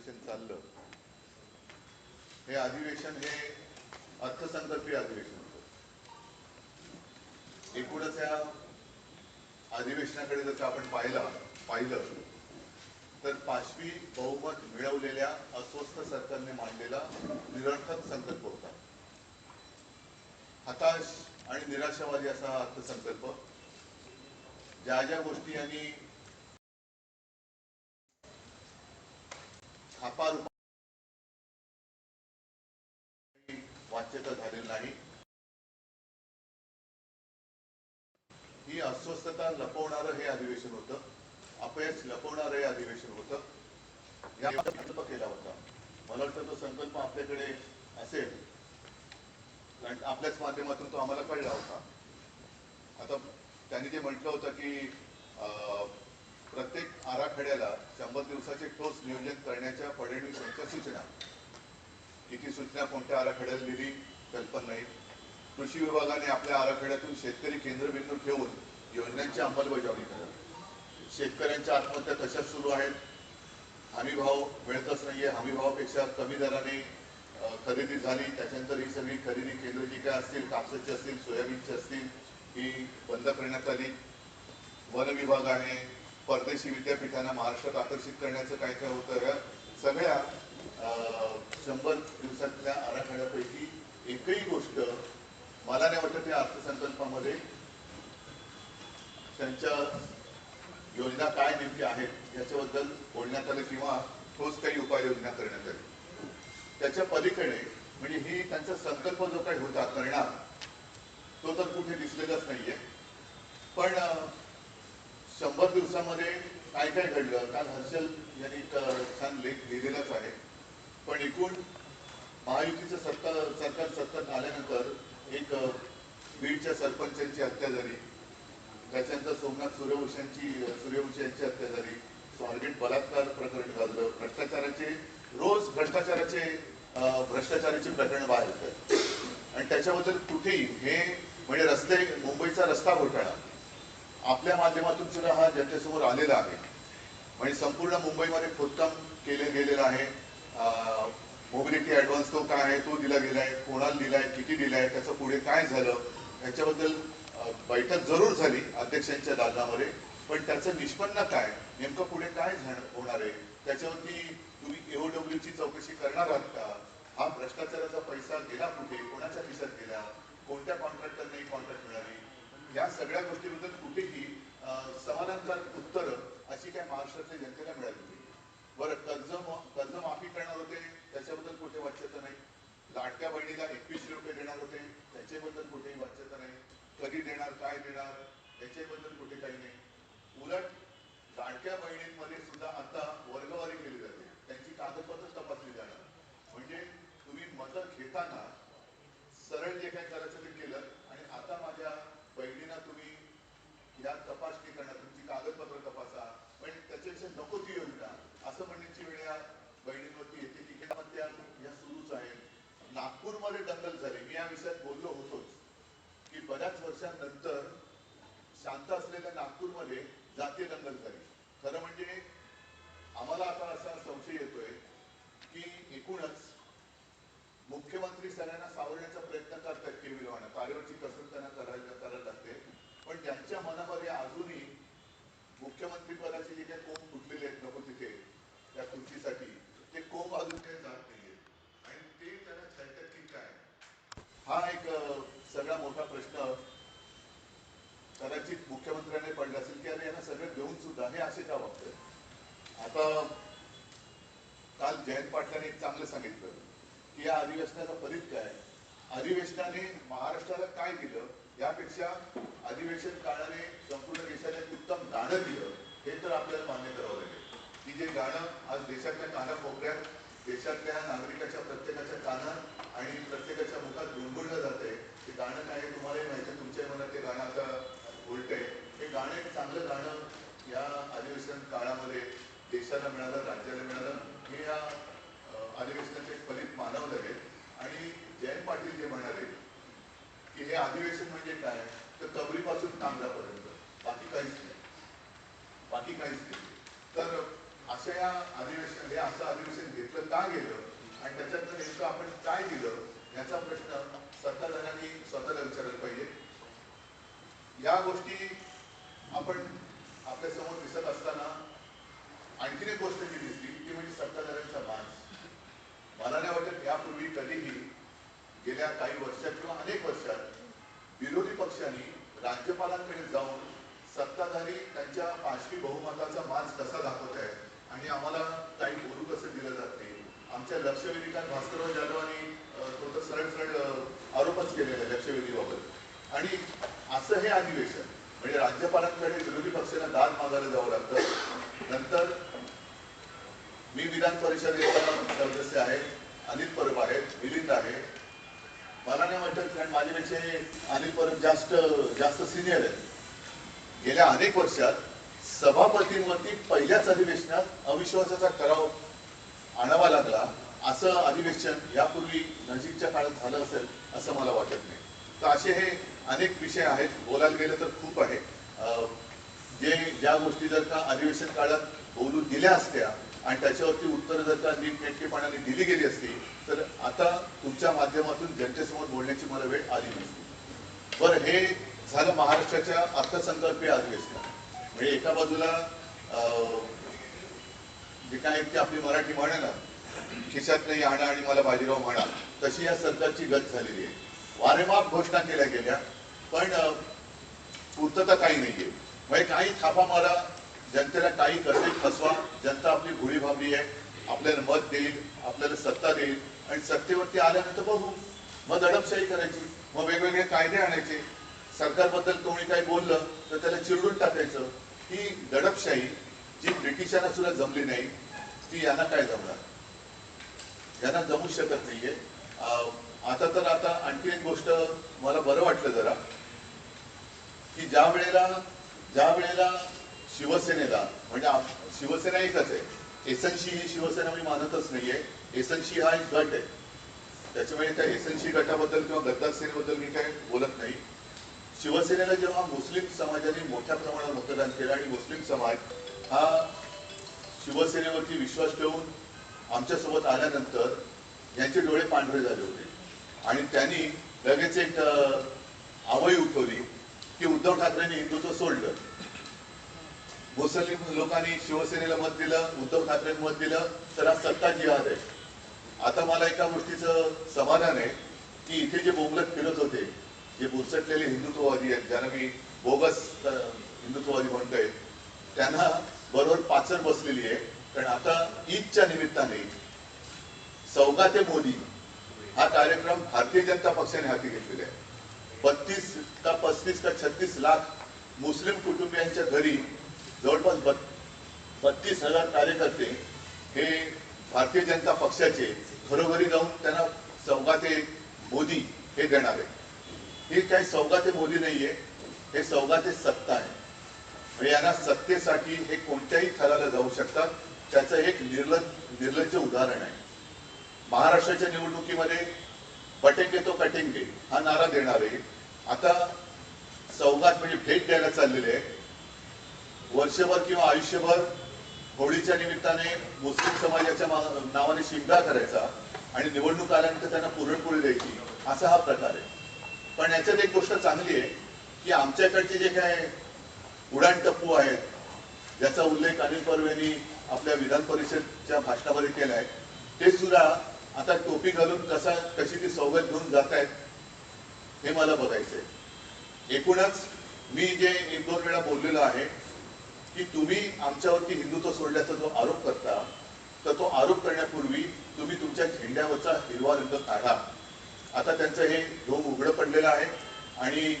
अधिवेशन चाललं. हे अधिवेशन हे अर्थसंकल्पीय अधिवेशन होतं. एकूणच या अधिवेशनाकडे जसं आपण पाहिला पाहिलं तर पाचवी बहुमत मिळवलेल्या अस्वस्थ सरकारने मांडलेला निरर्थक संकल्प होता. हताश आणि निराशावादी असा अर्थसंकल्प. ज्या ज्या गोष्टी यांनी छापा वाच्यता झालेली नाही. ही अस्वस्थता लपवणारं हे अधिवेशन होतं. अपयश लपवणारं हे अधिवेशन होतं. या संकल्प केला होता. मला वाटतं तो संकल्प आपल्याकडे असेल. कारण आपल्याच माध्यमातून तो आम्हाला कळला होता. आता त्यांनी जे म्हटलं होतं की अं, प्रत्येक आराखड्याला शंभर दिवसाचे ठोस नियोजन करण्याच्या फडणवीस यांच्या सूचना. किती सूचना कोणत्या आराखड्यात दिली कल्पना नाही कृषी विभागाने आपल्या आराखड्यातून शेतकरी केंद्रबिंदू ठेवून योजनांची अंमलबजावणी करावी शेतकऱ्यांच्या आत्महत्या तशाच सुरू आहेत? हमी भाव मिळतच नाहीये. हमी भावापेक्षा कमी दराने खरेदी झाली त्याच्यानंतर ही सगळी खरेदी केंद्र जी काय असतील कापसाची असतील सोयाबीनची असतील ही बंद करण्यात आली. वन विभाग आहे परदेशी विद्यापीठांना महाराष्ट्रात आकर्षित करण्याचं काय काय होतं या सगळ्या शंभर दिवसातल्या आराखड्यापैकी एकही गोष्ट मला नाही वाटत या अर्थसंकल्पामध्ये त्यांच्या योजना काय नेमकी आहेत याच्याबद्दल बोलण्यात आलं किंवा ठोस काही उपाययोजना करण्यात आली. त्याच्या पलीकडे म्हणजे ही त्यांचा संकल्प जो काही होता करणार तो तर कुठे दिसलेलाच नाहीये. पण शंभर दिवसामध्ये काय काय घडलं? काल हर्षल यांनी एक छान लेख लिहिलेलाच आहे. पण एकूण महायुतीचं सत्ता सरकार सत्तात आल्यानंतर एक बीडच्या सरपंचांची हत्या झाली. त्याच्यानंतर सोमनाथ सूर्यवंशांची सूर्यवंशी यांची हत्या झाली. स्वारगेट बलात्कार प्रकरण घाललं भ्रष्टाचाराचे रोज भ्रष्टाचाराचे भ्रष्टाचाराची प्रकरण बाहेर येतात. आणि त्याच्याबद्दल कुठेही हे म्हणजे रस्ते मुंबईचा रस्ता घोटाळा. आपल्या माध्यमातून सुद्धा हा जनतेसमोर आलेला आहे. म्हणजे संपूर्ण मुंबईमध्ये खोदकाम केले गेलेलं आहे. मोबिलिटी ॲडव्हान्स तो काय आहे तो दिला गेलाय. कोणाला दिलाय किती दिलाय त्याचं पुढे काय झालं याच्याबद्दल बैठक जरूर झाली अध्यक्षांच्या दालनामध्ये पण त्याचं निष्पन्न काय नेमकं पुढे काय होणार आहे त्याच्यावरती तुम्ही एओडब्ल्यू ची चौकशी करणार आहात का? हा भ्रष्टाचाराचा पैसा गेला कुठे? कोणाच्या खिशात गेला? कोणत्या कॉन्ट्रॅक्टरने कॉन्ट्रॅक्ट मिळाली? या सगळ्या गोष्टीबद्दल कुठेही अ, समाधानकारक उत्तरं अशी काय महाराष्ट्रातल्या जनतेला मिळाली होती बरं कर्ज कर्जमाफी कर्ज माफी करणार होते त्याच्याबद्दल कुठे वाच्यता नाही. लाडक्या बहिणीला एकवीसशे रुपये देणार होते त्याच्याबद्दल कुठेही वाच्यता नाही. कधी देणार काय देणार याच्याबद्दल कुठे काही नाही. उलट लाडक्या बहिणींमध्ये सुद्धा आता वर्गवारी केली जाते. त्यांची कागदपत्र तपासली जाणार. म्हणजे तुम्ही मतं घेताना सरळ जे काय करायचं ते केलं आणि आता माझ्या बहिणींना तुम्ही या तपासणी करणार तुमची कागदपत्र तपासा पण नको ती योजना. असं म्हणण्याची वेळ या बहिणींवरती येते की ह्या या सुरूच आहेत. नागपूरमध्ये दंगल झाली. मी या विषयात बोललो होतोच की बऱ्याच वर्षांनंतर शांत असलेल्या नागपूरमध्ये जातीय दंगल झाली. खरं म्हणजे आम्हाला आता असा संशय येतोय की एकूणच मुख्यमंत्री सगळ्यांना सावरण्याचा प्रयत्न करतात केविलवाना तारेवरची कसरत त्यांना करायला करायला लागते पण ज्यांच्या मनामध्ये अजूनही मुख्यमंत्री पदाचे जे काही कोंब फुटलेले आहेत नको तिथे त्या खुर्चीसाठी ते कोंब अजून काही जात नाहीये. आणि ते त्यांना छळतात की काय? हा एक सगळा मोठा प्रश्न कदाचित मुख्यमंत्र्यांनी पडला असेल की अरे यांना सगळं देऊन सुद्धा हे असे का वागतात आता काल जयंत पाटलांनी एक चांगलं सांगितलं की या अधिवेशनाचा फलित काय? अधिवेशनाने महाराष्ट्राला काय दिलं? यापेक्षा अधिवेशन काळाने संपूर्ण देशाला एक उत्तम गाणं दिलं हे तर आपल्याला मान्य करावं लागेल. की जे गाणं आज देशातल्या कानाकोपऱ्यात देशातल्या नागरिकाच्या प्रत्येकाच्या कानात आणि प्रत्येकाच्या मुखात गुणगुणलं जाते ते गाणं काय आहे तुम्हालाही माहिती आहे, तुमच्या मनात ते गाणं आता उलटंय हे गाणं एक चांगलं गाणं या अधिवेशन काळामध्ये देशाला मिळालं राज्याला मिळालं. हे या अधिवेशनाचे एक फलित मानवलं आहे. आणि जयंत पाटील जे म्हणाले की हे अधिवेशन म्हणजे काय? तर कबरीपासून कांगरापर्यंत बाकी काहीच नाही. बाकी काहीच नाही. तर असं या अधिवेशन हे असं अधिवेशन घेतलं का गेलं? आणि त्याच्यातनं नेमकं आपण काय दिलं? याचा प्रश्न सत्ताधाऱ्यांनी स्वतःला विचारायला पाहिजे. या गोष्टी आपण आपल्यासमोर दिसत असताना आणखीन एक गोष्ट जी दिसली ती म्हणजे सत्ताधाऱ्यांचा माज मला नाही वाटत यापूर्वी कधीही गेल्या काही वर्षात किंवा अनेक वर्षात विरोधी पक्षांनी राज्यपालांकडे जाऊन सत्ताधारी त्यांच्या पाचवी बहुमताचा मांस कसा दाखवत आहे आणि आम्हाला काही बोलू कसं दिलं जात नाही. आमच्या लक्षवेधिकात भास्करराव जाधवांनी थोडं तो तर सरळ सरळ आरोपच केलेला आहे लक्षवेधीबाबत. आणि असं हे अधिवेशन म्हणजे राज्यपालांकडे विरोधी पक्षाला दाद मागायला जावं लागतं. नंतर मी विधान परिषदेचा सदस्य आहे अनिल परब आहेत मिलिंद आहे. मला नाही वाटत कारण माझ्यापेक्षा अनिल परब जास्त जास्त सिनियर आहेत. गेल्या अनेक वर्षात सभापतींवरती पहिल्याच अधिवेशनात अविश्वासाचा ठराव आणावा लागला असं अधिवेशन यापूर्वी नजीकच्या काळात झालं असेल असं मला वाटत नाही. तर असे हे अनेक विषय आहेत. बोलायला गेलं तर खूप आहे. अं, जे ज्या गोष्टी जर का अधिवेशन काळात बोलू दिल्या असत्या आणि त्याच्यावरती उत्तर जर का नीटनेटकेपणाने दिली गेली असती तर आता तुमच्या माध्यमातून जनतेसमोर बोलण्याची मला वेळ आली नसती. बरं हे झालं महाराष्ट्राच्या अर्थसंकल्पीय अधिवेशनात. म्हणजे एका बाजूला अं, जे काय ते आपली मराठी म्हणे ना खिशात नाही आणा आणि मला बाजीराव म्हणा तशी या सरकारची गत झालेली आहे. वारेमाप घोषणा केल्या गेल्या पण पूर्तता काही नाहीये. म्हणजे काही थापा मारा जनतेला काही कसे फसवा जनता आपली घोळी भाबली आहे आपल्याला मत देईल आपल्याला सत्ता देईल आणि सत्तेवरती आल्यानंतर बघू. मग दडपशाही करायची मग वेगवेगळे कायदे आणायचे. सरकारबद्दल कोणी काही बोललं तर त्याला चिरडून टाकायचं. ही दडपशाही जी ब्रिटिशांना सुद्धा जमली नाही ती यांना काय जमणार? यांना जमू शकत नाहीये. आता तर आता आणखी एक गोष्ट मला बरं वाटलं जरा की ज्या वेळेला ज्या वेळेला शिवसेनेला म्हणजे शिवसेना एकच आहे. एसएनसी ही शिवसेना मी मानतच नाहीये. एसएनसी हा एक गट आहे. त्याच्यामुळे त्या एसएनसी गटाबद्दल किंवा गद्दार सेनेबद्दल मी काय बोलत नाही. शिवसेनेला जेव्हा मुस्लिम समाजाने मोठ्या प्रमाणात मतदान केलं आणि मुस्लिम समाज हा शिवसेनेवरती विश्वास ठेवून आमच्यासोबत आल्यानंतर यांचे डोळे पांढरे झाले होते. आणि त्यांनी लगेच एक आवई उठवली की उद्धव ठाकरेंनी हिंदुत्व सोडलं. मुस्लिम लोकांनी शिवसेनेला मत दिलं उद्धव ठाकरेंनी मत दिलं तर आज सत्ता जिहाद आहे. आता मला एका गोष्टीचं समाधान आहे की इथे जे बोंबलत फिरत होते जे बुरसटलेले हिंदुत्ववादी आहेत ज्यांना मी बोगस हिंदुत्ववादी म्हणतोय त्यांना बरोबर पाचर बसलेली आहे. कारण आता ईदच्या निमित्ताने सौगाते मोदी हा कार्यक्रम भारतीय जनता पक्षाने हाती घेतलेला आहे. बत्तीस का पस्तीस का छत्तीस लाख मुस्लिम कुटुंबियांच्या घरी जवळपास बत- बत्तीस हजार कार्यकर्ते हे भारतीय जनता पक्षाचे घरोघरी जाऊन त्यांना सौगाते मोदी हे देणार आहे ही काही सौगाते बोली नाहीये हे सौगाते सत्ता आहे. आणि यांना सत्तेसाठी हे कोणत्याही थराला जाऊ शकतात त्याचं एक निर्ल निर्लज्ज उदाहरण आहे. महाराष्ट्राच्या निवडणुकीमध्ये बटेंगे तो कटेंगे हा नारा देणार आहे आता सौगात म्हणजे भेट द्यायला चाललेले आहे वर्षभर किंवा आयुष्यभर होळीच्या निमित्ताने मुस्लिम समाजाच्या नावाने शिंगा करायचा आणि निवडणूक आल्यानंतर त्यांना पुरणपोळी द्यायची असा हा प्रकार आहे. पण याच्यात एक गोष्ट चांगली आहे की आमच्याकडचे जे काय उडाण टप्पू आहेत ज्याचा उल्लेख अनिल पर्वेनी आपल्या विधान परिषदच्या भाषणामध्ये आहे ते सुद्धा आता टोपी घालून कसा कशी ती सवगत घेऊन जात आहेत हे मला बघायचंय एकूणच मी जे एक दोन वेळा बोललेलो आहे की तुम्ही आमच्यावरती हिंदुत्व सोडल्याचा जो आरोप करता तर तो आरोप करण्यापूर्वी तुम्ही तुमच्या झेंड्यावरचा हिरवा रंग काढा. आता त्यांचं हे ढोंग उघडं पडलेलं आहे आणि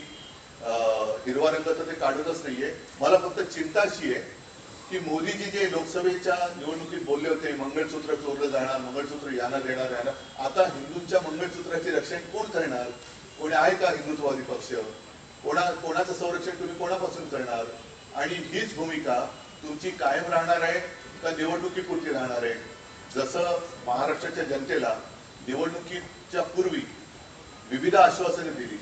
अं, हिरवा रंग तर ते काढतच नाहीये. मला फक्त चिंता अशी आहे की मोदीजी जे लोकसभेच्या निवडणुकीत बोलले होते मंगळसूत्र चोरलं जाणार मंगळसूत्र यांना देणार यांना आता हिंदूंच्या मंगळसूत्राचे रक्षण कोण करणार? कोणी आहे का हिंदुत्ववादी पक्ष? कोणा कोणाचं संरक्षण तुम्ही कोणापासून करणार? आणि हीच भूमिका तुमची कायम राहणार आहे का निवडणुकीपुरती राहणार आहे? जसं महाराष्ट्राच्या जनतेला निवडणुकीच्या पूर्वी विविध आश्वासने दिली.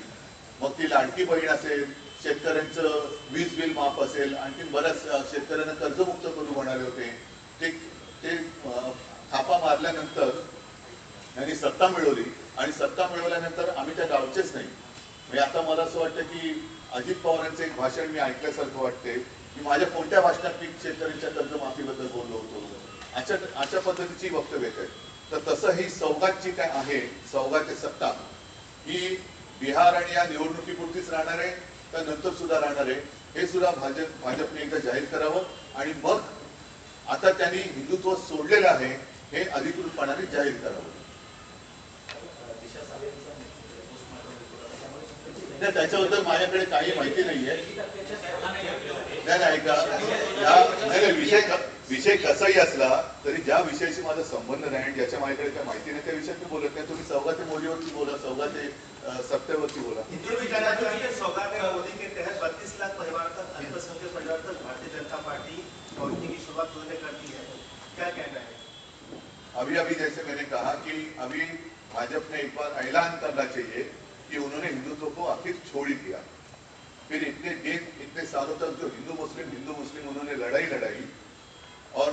मग ती लाडकी बहीण असेल शेतकऱ्यांचं वीज बिल माफ असेल आणखी बऱ्याच शेतकऱ्यांना कर्जमुक्त करू म्हणाले होते. ते ते थापा मारल्यानंतर यांनी सत्ता मिळवली आणि सत्ता मिळवल्यानंतर आम्ही त्या गावचेच नाही. म्हणजे आता मला असं वाटतं की अजित पवारांचं एक भाषण मी ऐकल्यासारखं वाटते की माझ्या कोणत्या भाषणात मी शेतकऱ्यांच्या कर्जमाफीबद्दल बोललो होतो? अशा अशा पद्धतीची वक्तव्य आहेत तर तसं ही सौगातची काय आहे सौगाची सत्ता ही बिहार आणि या निवडणुकीपुरतीच राहणार आहे का नंतर सुद्धा राहणार आहे. हे सुद्धा भाजप भाजपने एकदा जाहीर करावं आणि मग आता त्यांनी हिंदुत्व सोडलेलं आहे हे अधिकृतपणाने जाहीर करावं. नाही त्याच्याबद्दल माझ्याकडे काही माहिती नाहीये. नाही ऐका. नाही विषय विषय कसाही असला तरी ज्या विषयाशी माझा संबंध नाही आणि ज्याच्या माझ्याकडे काही माहिती नाही त्या विषयात मी बोलत नाही तुम्ही चौगा ते मोदीवरती बोला चौगा ते अं, सत्तेवरती बोला. सौगात बत्तीस लाख परिवार तक अल्पसंख्यक परिवार तक भारतीय जनता पार्टी पहुंचने की शुरुआत उन्होंने कर दी है। क्या कहना है? अभी अभी जैसे मैंने कहा कि अभी भाजपा ने एक बार ऐलान करना चाहिए कि उन्होंने हिंदुत्व को आखिर छोड़ ही दिया। फिर इतने दिन इतने सालों तक जो हिंदू मुस्लिम हिंदू मुस्लिम उन्होंने लड़ाई लड़ाई और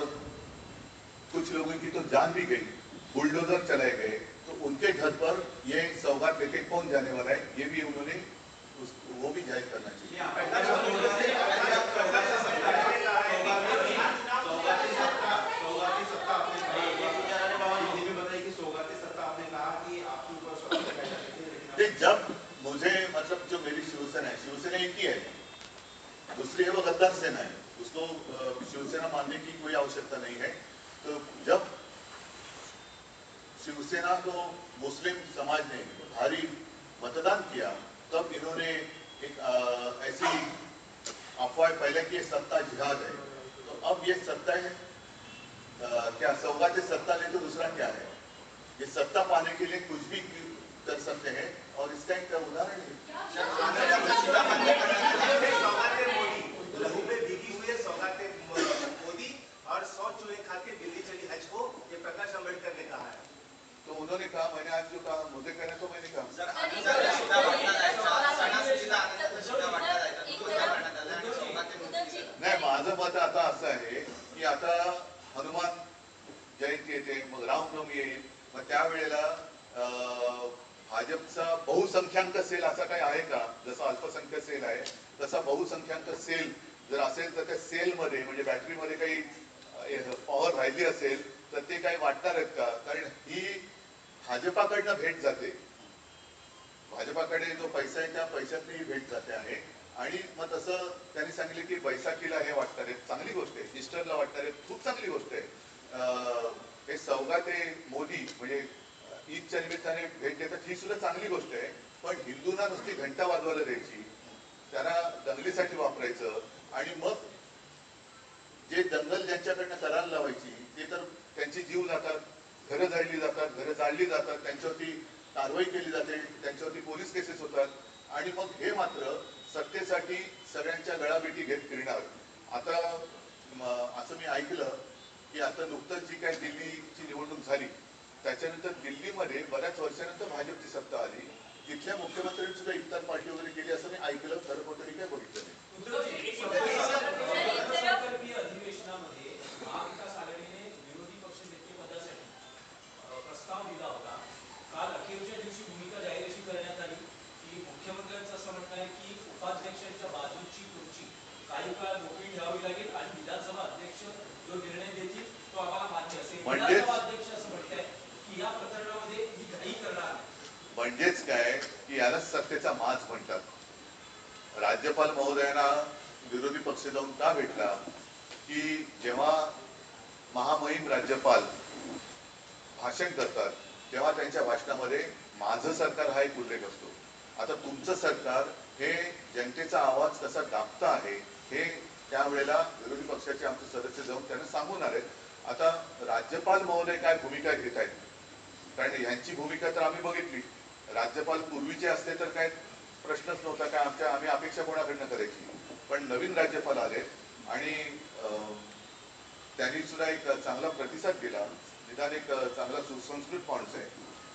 कुछ लोगों की तो जान भी गई बुलडोजर चलाए गए तो उनके घर पर ये सौगात लेके कौन जाने वाला है ये भी उन्होंने उस, वो भी ज़ाहिर करना चाहिए। जब मुझे मतलब जो मेरी शिवसेना है शिवसेना एक ही है दूसरी है वो गद्दार सेना है। उसको शिवसेना मानने की कोई आवश्यकता नहीं है तो जब शिवसेना को मुस्लिम समाज ने भारी मतदान किया तब इन्होंने एक अ, ऐसी अफवाह पहले की सत्ता जिहाद है तो अब ये सत्ता है अ, क्या सौगात सत्ता ले तो दूसरा क्या है ये सत्ता पाने के लिए कुछ भी कर सकते हैं और इसका एक उदाहरण है है सौगात मोदी और चूहे के दिल्ली चली हज को ये प्रकाश अंबेडकर ने कहा है। तो उन्होंने कहा मैंने आज जो कहा मुझे कहना तो मैंने कहा। नाही माझं मत आता असं आहे की आता हनुमान जयंती येते मग रामनवमी येईल. मग त्यावेळेला भाजपचा बहुसंख्याक सेल असा काही आहे का? जसं अल्पसंख्याक सेल आहे तसा बहुसंख्याक सेल जर असेल तर त्या सेलमध्ये म्हणजे बॅटरीमध्ये काही पॉवर राहिली असेल तर ते काही वाटणार आहेत का? कारण ही भाजपाकडनं भेट जाते. भाजपाकडे जो पैसा आहे त्या पैशातली ही भेट जाते आहे. आणि मग तसं त्यांनी सांगितले की बैसाखीला हे वाटणार आहेत चांगली गोष्ट आहे. सिस्टरला वाटणार आहेत खूप चांगली गोष्ट आहे. अं, हे सौगा ते मोदी म्हणजे ईदच्या निमित्ताने भेट देतात. ही सुद्धा चांगली गोष्ट आहे. पण हिंदूंना नुसती घंटा वाजवायला द्यायची. त्यांना दंगलीसाठी वापरायचं. आणि मग जे दंगल ज्यांच्याकडनं करायला लावायची ते तर त्यांची जीव जातात घरं जाळली जातात घरं जाळली जातात त्यांच्यावरती कारवाई केली जाते त्यांच्यावरती पोलीस केसेस होतात आणि मग हे मात्र सत्तेसाठी सगळ्यांच्या गळाभेटी घेत फिरणार. आता असं मी ऐकलं की आता नुकतंच जी काही दिल्लीची निवडणूक झाली त्याच्यानंतर दिल्लीमध्ये बऱ्याच वर्षानंतर भाजपची सत्ता आली तिथल्या मुख्यमंत्र्यांनी सुद्धा इफ्तार पार्टी वगैरे केली असं मी ऐकलं खरं कोणतरी काय बघितलं नाही संकल्पीय अधिवेशनामध्ये महाविकास आघाडीने विरोधी पक्ष नेतेपदासाठी अ, प्रस्ताव दिला होता काल अखेरच्या दिवशी भूमिका जाहीर अशी करण्यात आली की मुख्यमंत्र्यांचं असं म्हणणं आहे की उपाध्यक्षांच्या बाजूची खुर्ची काही काळ मोकळी ठेवावी लागेल आणि विधानसभा अध्यक्ष जो निर्णय देतील तो आम्हाला मान्य असेल. म्हणजेच- विधानसभा अध्यक्ष असं म्हणताय की या प्रकरणामध्ये ही घाई करणार नाही. म्हणजेच काय? की यालाच सत्तेचा माज म्हणतात. राज्यपाल महोदयांना विरोधी पक्ष जाऊन का भेटला? की जेव्हा महामहिम राज्यपाल भाषण करतात तेव्हा त्यांच्या भाषणामध्ये माझं सरकार हा एक उल्लेख असतो. आता तुमचं सरकार हे जनतेचा आवाज कसा दाबता आहे हे त्यावेळेला विरोधी पक्षाचे आमचे सदस्य जाऊन त्यांना सांगून आले. आता राज्यपाल महोदय काय भूमिका घेत आहेत? कारण यांची भूमिका तर आम्ही बघितली. राज्यपाल पूर्वीचे असते तर काय प्रश्नच नव्हता काय आमच्या आम्ही अपेक्षा कोणाकडनं करायची? पण नवीन राज्यपाल आले आणि त्यांनी सुद्धा एक चांगला प्रतिसाद दिला. निदान एक चांगला सुसंस्कृत माणूस आहे.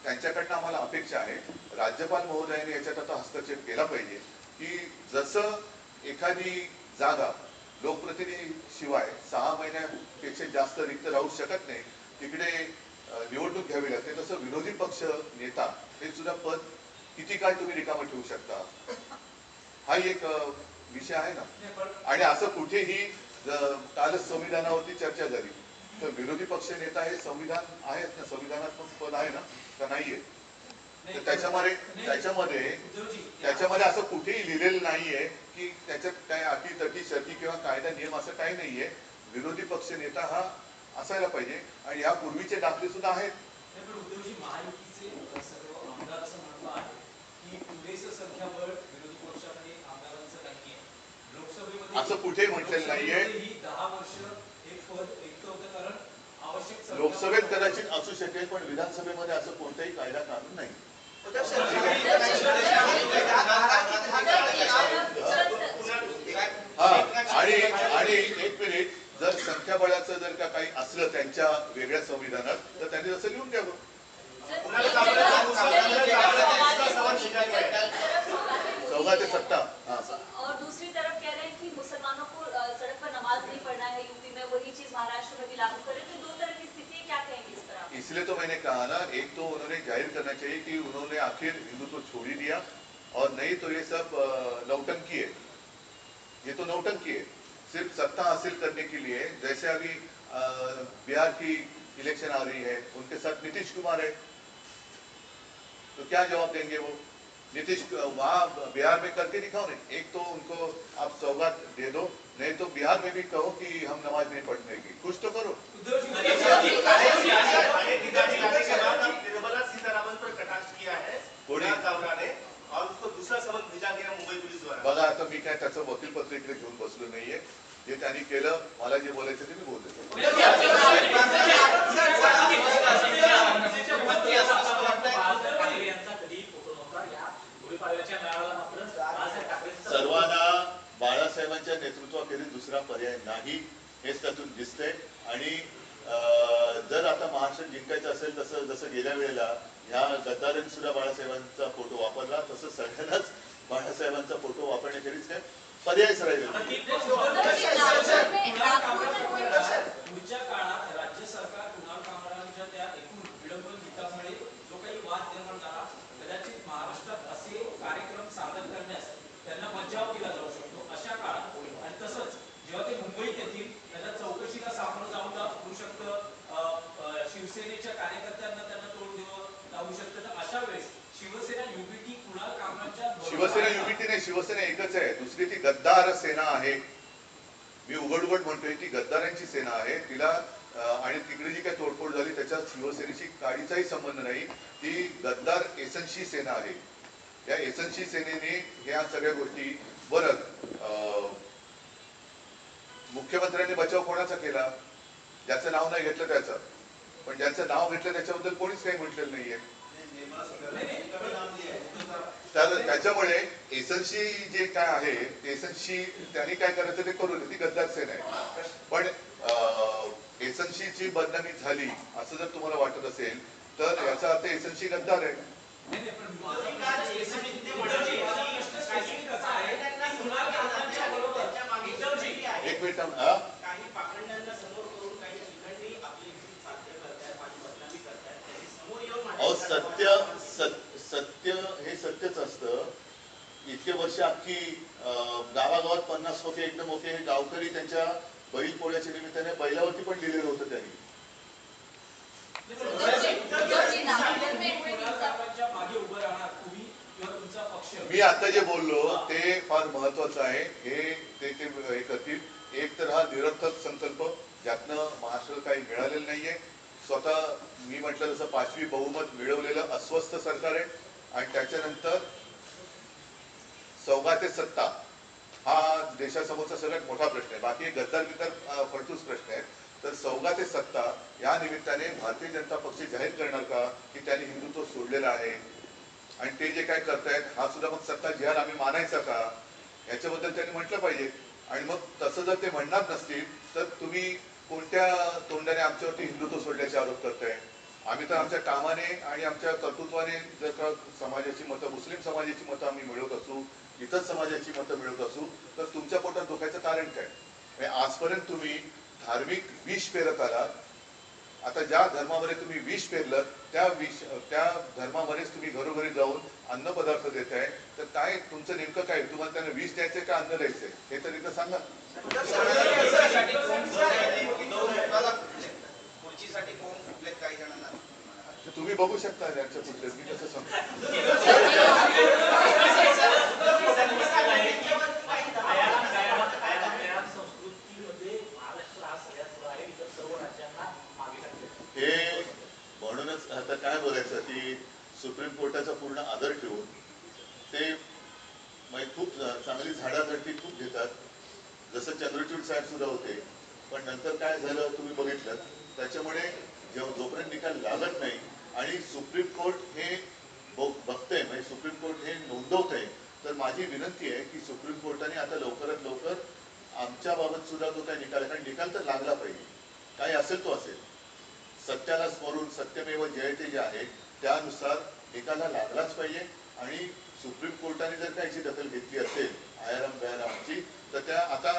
त्यांच्याकडनं आम्हाला अपेक्षा आहे. राज्यपाल महोदयाने याच्यात आता हस्तक्षेप केला पाहिजे. की जसं एखादी जागा लोकप्रतिनिधी शिवाय सहा महिन्यापेक्षा जास्त रिक्त राहू शकत नाही. तिकडे निवडणूक घ्यावी लागते. तसं विरोधी पक्ष नेता हे सुद्धा पद किती काळ तुम्ही रिकामं ठेवू शकता? हाही एक विषय आहे ना. आणि असं कुठेही कालच संविधानावरती चर्चा झाली. तर विरोधी पक्ष नेता हे संविधान आहेत ना. संविधानात्मक पद आहे ना का नाहीये? त्याच्यामध्ये त्याच्यामध्ये त्याच्यामध्ये असं कुठेही लिहिलेलं नाहीये. की त्याच्यात काय अटी तटी शर्ती किंवा कायदा नियम असं काही नाहीये विरोधी पक्ष नेता हा असायला पाहिजे आणि या पूर्वीचे दाखले सुद्धा आहेत असं म्हणणं आहे की पुरेसं संख्याबळ विरोधी पक्षामध्ये आमदारांचं नाहीये लोकसभेमध्ये असं कुठेही म्हटलेलं नाहीये. ही लोकसभेत. कदाचित असू शकेल पण विधानसभेमध्ये असं कोणताही कायदा कानून नाही आणि आणि एक मिनिट जर संख्याबळाचं जर का काही असलं त्यांच्या वेगळ्या संविधानात तर त्यांनी तसं लिहून द्यावं चौदा ते सत्ता हा. और दूसरी तरफ कह रहे हैं कि मुसलमानों को सड़क पर नमाज नहीं पढ़ना है यूपी में वही चीज महाराष्ट्र में भी लागू करें इसलिए तो मैंने कहा ना, एक तो उन्होंने ज़ाहिर करना चाहिए कि उन्होंने आखिर हिंदुत्व छोड़ ही दिया, और नहीं तो ये सब नौटंकी है ये तो नौटंकी है सिर्फ़ सत्ता हासिल करने के लिए, जैसे अभी बिहार की इलेक्शन आ रही है, उनके साथ नीतीश कुमार है। तो क्या जवाब देंगे वो? नीतीश वहाँ बिहार में करके दिखाओ नहीं। एक तो उनको आप सौगात दे दो नहीं तो बिहार में भी कहो कि हम नमाज़ नहीं पढ़ने की। कुछ तो करो। निर्मला सीतारामन पर कटाक्ष किया है और उसको दूसरा सबक भेजा गया मुंबई पुलिस द्वारा बघा आता मी काय त्याचं वकीलपत्र इकडे घेऊन बसलो नाहीये. जे त्यांनी केलं मला जे बोलायचं ते मी सर्वांना बाळासाहेबांच्या नेतृत्वाखेरीज दुसरा पर्याय नाही हेच त्यातून दिसतंय. आणि जर आता महाराष्ट्र जिंकायचं असेल तसं जसं गेल्या वेळेला ह्या गद्दारांनी सुद्धा बाळासाहेबांचा फोटो वापरला तसं सगळ्यांनाच बाळासाहेबांचा फोटो वापरण्याखेरीज काय? पर्यायच राहिलेला नाही. पुढच्या काळात राज्य सरकार कुणाल कामरांच्या त्या एकूण विडंबन गीतामुळे जो काही वाद निर्माण झाला कदाचित महाराष्ट्रात असे कार्यक्रम सादर करण्यास त्यांना बचाव केला जाऊ शकतो अशा काळात आणि तसंच जेव्हा ते मुंबईत येतील त्यांना चौकशीला सामोरं जाऊन होऊ शकतं अ, अ, शिवसेनेच्या कार्यकर्त्यांना त्यांना तोंड द्यावं लागू शकतं तर अशा वेळेस शिवसेना युबीटी कुणाल कामरांच्या बरोबर शिवसेना आहे का? युतीने नाही शिवसेना एकच आहे. दुसरी ती गद्दार सेना आहे. मी उघड उघड म्हणतोय ती गद्दारांची सेना आहे. तिला आणि तिकडे जी काही तोडफोड झाली त्याच्यात शिवसेनेशी काडीचाही संबंध नाही. ती गद्दार एसनशी सेना आहे. या एसनशी सेनेने ह्या सगळ्या गोष्टी बरं अं, मुख्यमंत्र्यांनी बचाव कोणाचा केला? ज्याचं नाव नाही घेतलं त्याचं. पण ज्याचं नाव घेतलं त्याच्याबद्दल कोणीच काही म्हटलेलं नाहीये. तर त्याच्यामुळे एसनशी जे काय आहे एसनशी त्यांनी काय करायचं ते करू दे ती गद्दार सेना आहे. पण एसनशीची बदनामी झाली असं जर तुम्हाला वाटत असेल तर याचा अर्थ एसनशी गद्दार आहे. नाही, नाही, पण उद्धवजी, उद्धवजी, माझा प्रश्न specific असा आहे की कुणाल कामरांच्या बरोबर उद्धवजी, एक मिनिट थांब. हा? काही पाखंडांना समोर करून काही शिखंडी आपली युती साध्य करतायत माझी बदनामी करतायत त्यांनी समोर येऊन अहो सत्य सत्य हे सत्यच असतं. इतके वर्ष अख्खी गावागावात पन्नास होते एकदम होते हे गावकरी त्यांच्या बैल पोळ्याच्या निमित्ताने बैलावरती पण लिहिलेलं होतं त्यांनी. मी आता जे बोललो ते फार महत्वाचं आहे. हे ते ते हे करतील. एक तर हा निरर्थक संकल्प ज्यातनं महाराष्ट्राला काही मिळालेलं नाहीये. स्वतः मी म्हटलं जसं पाचवी बहुमत मिळवलेलं अस्वस्थ सरकार आहे आणि त्याच्यानंतर चौगा ते सत्ता हा देशासमोरचा सगळ्यात मोठा प्रश्न आहे. बाकी गद्दार बिद्दार फडतूस प्रश्न आहे तर चौगा ते सत्ता या निमित्ताने भारतीय जनता पक्ष जाहीर करणार का की त्यांनी हिंदुत्व सोडलेलं आहे? आणि ते जे काय करतायत हा सुद्धा मग सत्ता जिहार आम्ही मानायचा का? याच्याबद्दल त्यांनी म्हटलं पाहिजे. आणि मग तसं जर ते म्हणणार नसतील तर तुम्ही कोणत्या तोंडाने आमच्यावरती हिंदुत्व सोडल्याचे आरोप करताय? आम्ही तर आमच्या कामाने आणि आमच्या कर्तृत्वाने जर का समाजाची मतं मुस्लिम समाजाची मतं आम्ही मिळवत असू इतर समाजाची मतं मिळवत असू तर तुमच्या पोटात धोक्याचं कारण काय? म्हणजे आजपर्यंत तुम्ही धार्मिक विष पेरत आलात आता ज्या धर्मामध्ये तुम्ही विष पेरलं त्या विष त्या धर्मामध्येच तुम्ही घरोघरी जाऊन अन्न पदार्थ देताय तर काय तुमचं नेमकं काय तुम्हाला त्यांना विष द्यायचंय का अन्न द्यायचंय हे तर इथं सांगा तुम्ही बघू शकता यांच्या कुठले मी कसं सांगतो संस्कृतीमध्ये महाराष्ट्र हा सगळ्यात पुढे आहे इतर सर्व राज्यांना मागे टाकले हे म्हणूनच आता काय बोलायचं की सुप्रीम कोर्टाचा पूर्ण आदर ठेवून ते म्हणजे खूप चांगली झाडासाठी खूप घेतात. जसं चंद्रचूड साहेब सुद्धा होते पण नंतर काय झालं तुम्ही बघितलं त्याच्यामुळे जेव्हा जोपर्यंत निकाल लागत नाही आणि सुप्रीम कोर्ट हे बघतंय म्हणजे सुप्रीम कोर्ट हे नोंदवत आहे तर माझी विनंती आहे की सुप्रीम कोर्टाने आता लवकरात लवकर आमच्या बाबत सुद्धा तो काही निकाल कारण निकाल तर लागला पाहिजे. काही असेल तो असेल. सत्याला स्मरून सत्यमेव जयते जे आहे त्यानुसार निकाला लागलाच पाहिजे. आणि सुप्रीम कोर्टाने जर का याची दखल घेतली असेल आयाराम गयारामची तर त्या आता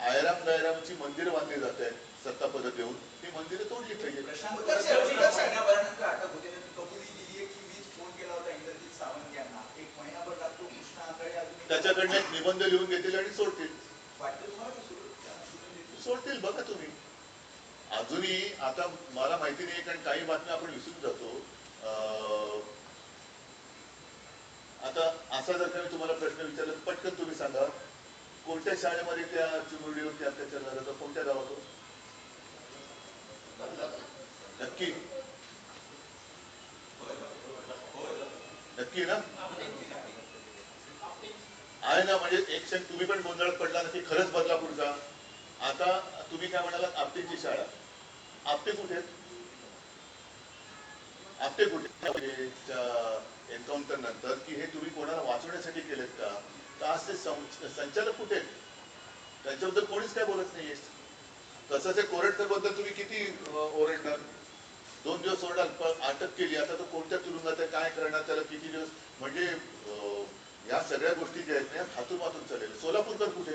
आयाराम गयारामची मंदिरं बांधली जात आहेत सत्ता पदक देऊन ती मंदिरं तोडली पाहिजे. महिन्याभरानंतर अटक होते त्यांनी कबुली दिली आहे की मीच फोन केला होता इंद्रजित सावंत यांना एक महिनाभर लागतो कृष्णा आंधळे अजून त्याच्याकडनं एक निबंध लिहून घेतील आणि सोडतील? सोडतील बघा तुम्ही. अजूनही आता मला माहिती नाही कारण काही बातम्या आपण विसरून जातो. अं, आता असा जर का मी तुम्हाला प्रश्न विचारला पटकन तुम्ही सांगा. कोणत्या शाळेमध्ये त्या चिमुरडीवरती अत्याचार झाला तर कोणत्या गावात नक्की. नक्की ना? आहे ना म्हणजे एक क्षण तुम्ही पण गोंधळात पडला ना की खरंच बदलापूरचा. आता तुम्ही काय म्हणालात आपटेची शाळा. आपटे कुठे आहेत? आपटे कुठे एन्काउंटर नंतर की हे तुम्ही कोणाला वाचवण्यासाठी केलेत का? तर आज ते संचालक कुठे आहेत? त्यांच्याबद्दल कोणीच काय बोलत नाहीये. तसंच हे कोरटकरबद्दल तुम्ही किती ओरडणार? दोन दिवस ओरडाल पण अटक केली. आता तो कोणत्या तुरुंगात आहे काय करणार त्याला किती दिवस? म्हणजे या सगळ्या गोष्टी ज्या आहेत ना हातून मातून चालेल सोलापूरकर कुठे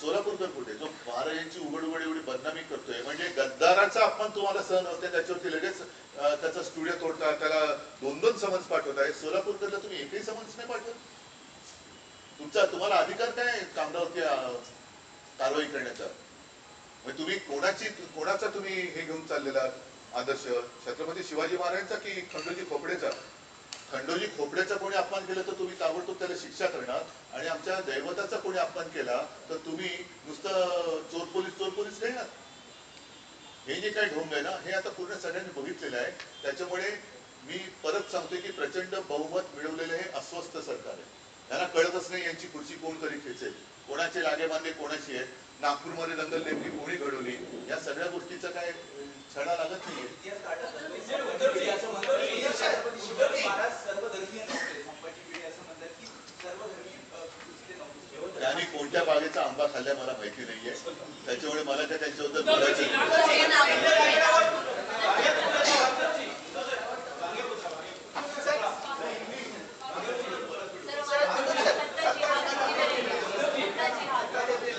सोलापूरकर कुठे? जो महाराजांची उघड उघड एवढी बदनामी करतोय म्हणजे गद्दाराचा अपमान तुम्हाला सहन होते त्याच्यावरती लगेच त्याचा स्टुडिओ तोडता त्याला दोन दोन समन्स पाठवताय सोलापूरकरला तुम्ही एकही समन्स नाही पाठवत? तुमचा तुम्हाला अधिकार काय आहे कामगावरती कारवाई करण्याचा? म्हणजे तुम्ही कोणाची कोणाचा तुम्ही हे घेऊन चाललेला आदर्श? छत्रपती शिवाजी महाराजांचा की खंडोजी खोपडेचा? खंडोजी खोपड्याचा कोणी अपमान केला तर तुम्ही ताबडतोब त्याला शिक्षा करणार. आणि आमच्या दैवताचा कोणी अपमान केला तर तुम्ही नुसतं चोर पोलीस चोर पोलीस घेणार. हे जे काही ढोंग आहे ना हे आता पूर्ण सगळ्यांनी बघितलेलं आहे. त्याच्यामुळे मी परत सांगतोय की प्रचंड बहुमत मिळवलेले हे अस्वस्थ सरकार आहे त्यांना कळतच नाही यांची खुर्ची कोण कधी खेचेल. कोणाचे लागे बांधे कोणाची आहेत? नागपूरमध्ये दंगल नेमकी कोणी घडवली? या सगळ्या गोष्टीचा काय छडा लागत नाहीये. त्यांनी कोणत्या बागेचा आंबा खाल्लाय मला माहिती नाहीये. त्याच्यामुळे मला काय त्यांच्याबद्दल बोलायचं नाही. सर मला सत्ताची हात किती वेळ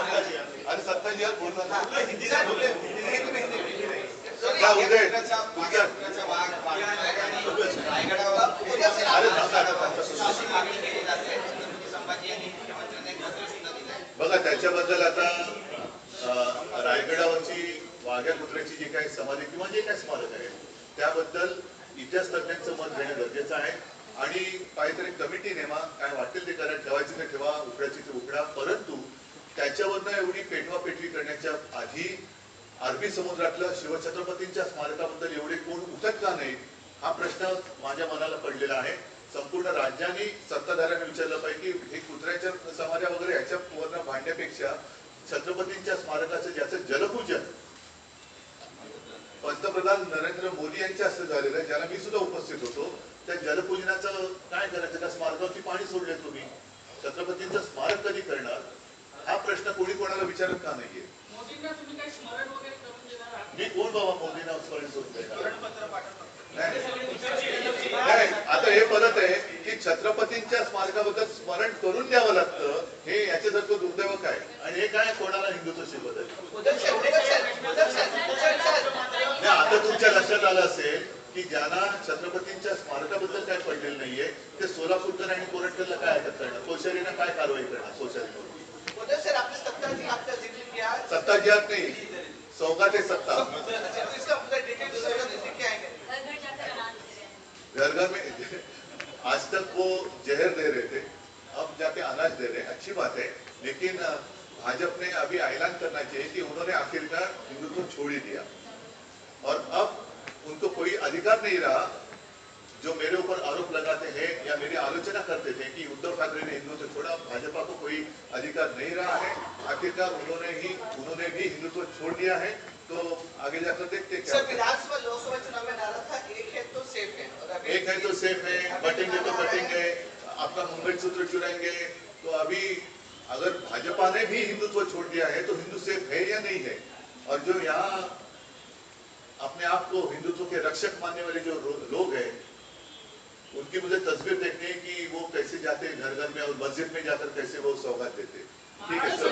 सत्ताची हात आणि सत्ताजी आज बोलला ना. सर, का या उदय? पुत्राचा तुमच्या- पुत्राचा वाघ वाघ- रायगडावर अरे थांबा, थांबा, थांबा. अशी मागणी केली जाते छत्रपती संभाजी यांनी मुख्यमंत्र्यांना बघा त्याच्याबद्दल आता रायगडावरची वाघ्या कुत्र्याची जी काही समाधी किंवा जे काही स्मारक आहे त्याबद्दल इतिहास तज्ञांचं मत घेणं गरजेचं आहे. आणि काहीतरी कमिटी नेमा काय वाटेल ते करा ठेवायची ते ठेवा उकडायची ते उकडा. परंतु त्याच्यावरनं एवढी पेटवा पेटवी करण्याच्या आधी अरबी समुद्रातलं शिवछत्रपतींच्या स्मारकाबद्दल एवढे कोण उठत का नाही हा प्रश्न माझ्या मनाला पडलेला आहे. संपूर्ण राज्याने सत्ताधाऱ्यांनी विचारलं पाहिजे की हे कुत्र्याच्या समाजा वगैरे ह्याच्यावरनं भांडण्यापेक्षा छत्रपतींच्या स्मारकाचं ज्याचं जलपूजन पंतप्रधान नरेंद्र मोदी यांच्या हस्ते झालेलं आहे ज्याला मी सुद्धा उपस्थित होतो त्या जलपूजनाचं काय करायचं? त्या स्मारकावरती पाणी सोडले तुम्ही. छत्रपतींचं स्मारक कधी करणार? हा प्रश्न कोणी कोणाला विचारत का नाहीये? मी कोण बाबा मोदींना स्मरण नाही, आता हे परत आहे की छत्रपतींच्या स्मारकाबद्दल स्मरण करून द्यावं लागतं हे याच्यासारखं दुर्दैव काय आणि हे काय कोणाला हिंदुत्व शिकवत आहे? आता तुमच्या लक्षात आलं असेल की ज्यांना छत्रपतींच्या स्मारकाबद्दल काय पडलेलं नाहीये ते सोलापूरकर आणि कोरटकरला काय अटक करणार? कोश्यारीनं काय कारवाई करणार? कोश्यारीवर सत्ता सत्ता सौगात आहे सत्ता। अच्छा तो के आएँगे घर रहे हैं? घर घर में आज तक वो जहर दे रहे थे अब जाके अनाज दे रहे हैं। अच्छी बात है लेकिन भाजपा ने अभी ऐलान करना चाहिए कि उन्होंने आखिरकार हिंदुत्व छोड़ ही दिया। और अब उनको कोई अधिकार नहीं रहा जो मेरे ऊपर आरोप लगाते हैं या मेरी आलोचना करते थे कि उद्धव ठाकरे ने हिंदुत्व छोड़ा भाजपा को कोई अधिकार नहीं रहा है आखिरकार उन्होंने ही उन्होंने भी हिंदुत्व छोड़ दिया है तो आगे जाकर देखते क्या सर विधानसभा लोकसभा चुनाव में नारा था एक है तो सेफ़ है एक है तो सेफ़ है बटेंगे तो कटेंगे आपका मुंबई सूत्र चुराएँगे तो अभी अगर भाजपा ने भी हिंदुत्व छोड़ दिया है तो हिंदू सेफ़ है या नहीं है? और जो यहाँ अपने आप को हिंदुत्व के रक्षक मानने वाले जो लोग हैं उनकी मुझे तस्वीर देखनी है कि वो कैसे जाते हैं घर घर में और मस्जिद में जाकर कैसे वो सौगात देते हैं। ठीक है सर